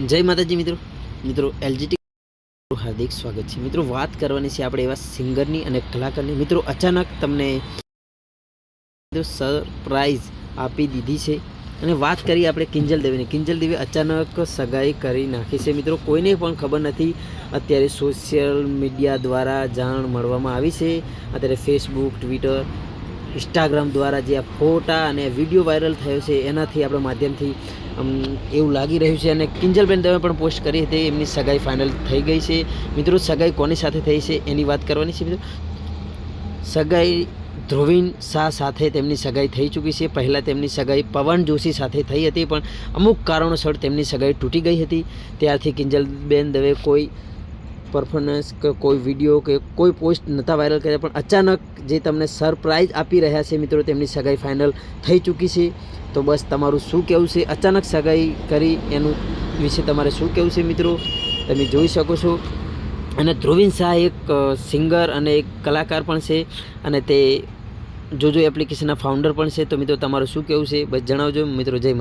જય માતાજી મિત્રો. મિત્રો એલજીટી હાર્દિક સ્વાગત છે. મિત્રો, વાત કરવાની છે આપણે એવા સિંગરની અને કલાકારની. મિત્રો, અચાનક તમને સરપ્રાઈઝ આપી દીધી છે. અને વાત કરીએ આપણે કિંજલ દેવીની. કિંજલ દેવી અચાનક સગાઈ કરી નાખી છે. મિત્રો, કોઈને પણ ખબર નથી. અત્યારે સોશિયલ મીડિયા દ્વારા જાણ મળવામાં આવી છે. અત્યારે ફેસબુક ટ્વિટર ઇન્સ્ટાગ્રામ દ્વારા જે આ ફોટા અને વીડિયો વાયરલ થયો છે, એનાથી આપણા માધ્યમથી એવું લાગી રહ્યું છે. અને કિંજલબેન દવે પણ પોસ્ટ કરી હતી, એમની સગાઈ ફાઇનલ થઈ ગઈ છે. મિત્રો, સગાઈ કોની સાથે થઈ છે, એની વાત કરવાની છે, મિત્રો? સગાઈ ધ્રુવીન શાહ સાથે તેમની સગાઈ થઈ ચૂકી છે. પહેલાં તેમની સગાઈ પવન જોશી સાથે થઈ હતી, પણ અમુક કારણોસર તેમની સગાઈ તૂટી ગઈ હતી. ત્યારથી કિંજલબેન, દવે કોઈ પરફોર્મન્સ કે કોઈ વીડિયો કે કોઈ પોસ્ટ નહોતા વાયરલ કર્યા પણ અચાનક જે તમને સરપ્રાઈઝ આપી રહ્યા છે મિત્રો, તેમની સગાઈ ફાઇનલ થઈ ચૂકી છે. તો બસ તમારું શું કહેવું છે? અચાનક સગાઈ કરી એનું વિશે તમારે શું કહેવું છે મિત્રો? તમે જોઈ શકો છો. અને ધ્રુવિન શાહ એક સિંગર અને એક કલાકાર પણ છે અને તે જોજો એપ્લિકેશનના ફાઉન્ડર પણ છે. તો મિત્રો, તમારું શું કહેવું છે? બસ જણાવજો. મિત્રો, જય